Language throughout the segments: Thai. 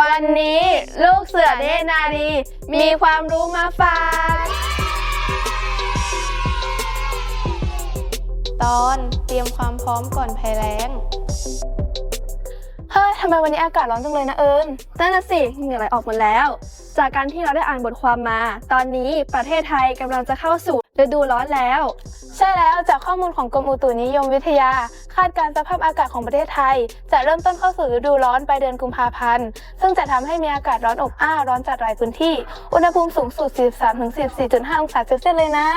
วันนี้ลูกเสือเนตรนารีมีความรู้มาฝาก ตอนเตรียมความพร้อมก่อนภัยแล้ง เฮ้ยทำไมวันนี้อากาศร้อนจังเลยนะเอิญนั่นน่ะสิเหงื่อไหลออกหมดแล้ว จากการที่เราได้อ่านบทความมา ตอนนี้ประเทศไทยกำลังจะเข้าสู่ฤดูร้อนแล้ว ใช่แล้วจากข้อมูลของกรมอุตุนิยมวิทยา คาดการสภาพอากาศของประเทศไทย จะเริ่มต้นเข้าสู่ฤดูร้อนไปเดือนกุมภาพันธ์ ซึ่งจะทำให้มีอากาศร้อนอบอ้าวร้อนจัดหลายพื้นที่ อุณหภูมิสูงสุด 43-44.5 องศาเซลเซียสเลยนะ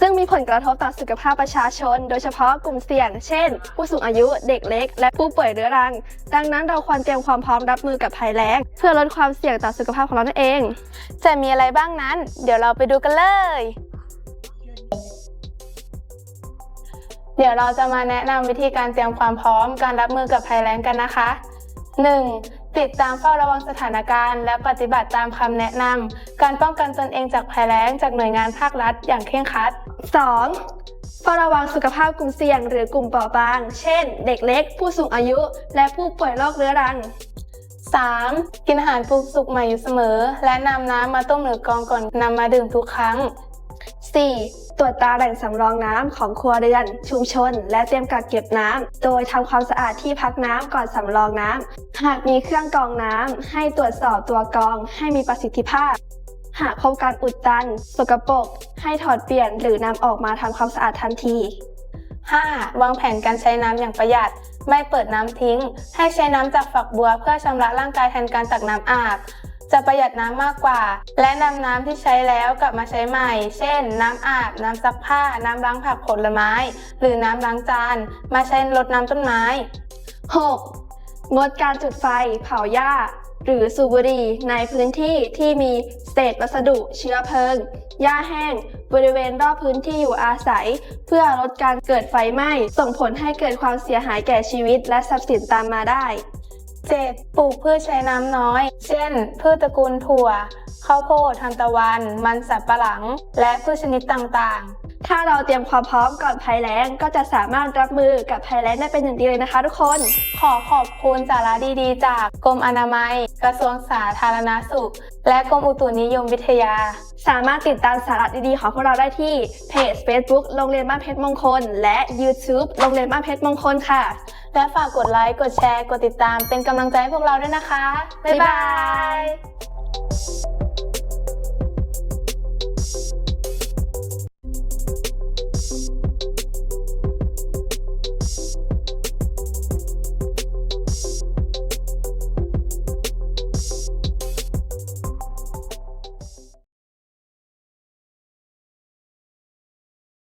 ซึ่งมีผลกระทบต่อสุขภาพประชาชน โดยเฉพาะกลุ่มเสี่ยง เช่น ผู้สูงอายุ เด็กเล็ก และผู้ป่วยเรื้อรัง ดังนั้นเราควรเตรียมความพร้อมรับมือกับภัยแล้ง เพื่อลดความเสี่ยงต่อสุขภาพของเรานั่นเอง จะมีอะไรบ้างนั้น เดี๋ยวเราไปดูกันเลย เดี๋ยวเราจะมาแนะนำวิธีการเตรียมความพร้อมการรับมือกับภัยแล้งกันนะคะ 1. ติดตามเฝ้าระวังสถานการณ์ และปฏิบัติตามคำแนะนำการป้องกันตนเองจากภัยแล้งจากหน่วยงานภาครัฐอย่างเคร่งครัด 2. เฝ้าระวังสุขภาพกลุ่มเสี่ยง หรือกลุ่มเปราะบาง เช่น เด็กเล็ก ผู้สูงอายุ และผู้ป่วยโรคเรื้อรัง 3. กินอาหารปรุงสุกใหม่อยู่เสมอ และนำน้ำมาต้มหรือกรองก่อนนำมาดื่มทุกครั้ง 4. ตรวจตาแหล่งสำรองน้ำของครัวเรือน ชุมชน และเตรียมกักเก็บน้ำ โดยทำความสะอาดที่พักน้ำก่อนสำรองน้ำ หากมีเครื่องกรองน้ำ ให้ตรวจสอบตัวกรองให้มีประสิทธิภาพ หากพบการอุดตัน สกปรก ให้ถอดเปลี่ยนหรือนำออกมาทำความสะอาดทันที 5. วางแผนการใช้น้ำอย่างประหยัด ไม่เปิดน้ำทิ้ง ให้ใช้น้ำจากฝักบัวเพื่อชำระร่างกายแทนการตักน้ำอาบ จะประหยัดน้ำมากกว่า และนำน้ำที่ใช้แล้วกลับมาใช้ใหม่ เช่น น้ำอาบ น้ำซักผ้า น้ำล้างผักผลไม้ หรือน้ำล้างจาน มาใช้รดน้ำต้นไม้ 6. งดการจุดไฟ เผาหญ้า หรือสูบบุหรี่ในพื้นที่ที่มีเศษวัสดุเชื้อเพลิง หญ้าแห้ง บริเวณรอบพื้นที่อยู่อาศัย เพื่อลดการเกิดไฟไหม้ ส่งผลให้เกิดความเสียหายแก่ชีวิตและทรัพย์สินตามมาได้ 7. ปลูกพืชใช้น้ำน้อย เช่น พืชตระกูลถั่ว ข้าวโพดทานตะวัน มันสับปะหลัง และพืชชนิดต่างๆ ถ้าเราเตรียมความพร้อมก่อนภัยแล้ง ก็จะสามารถรับมือกับภัยแล้งได้เป็นอย่างดีเลยนะคะทุกคน ขอขอบคุณสาระดีๆ จากกรมอนามัย กระทรวงสาธารณสุข และกรมอุตุนิยมวิทยา สามารถติดตามสาระดีๆของพวกเราได้ที่เพจ Facebook โรงเรียนบ้านเพชรมงคล และ YouTube โรงเรียนบ้านเพชรมงคลค่ะ และฝากกดไลค์กดแชร์ กดติดตามเป็นกำลังใจให้พวกเราด้วยนะคะ บ๊ายบาย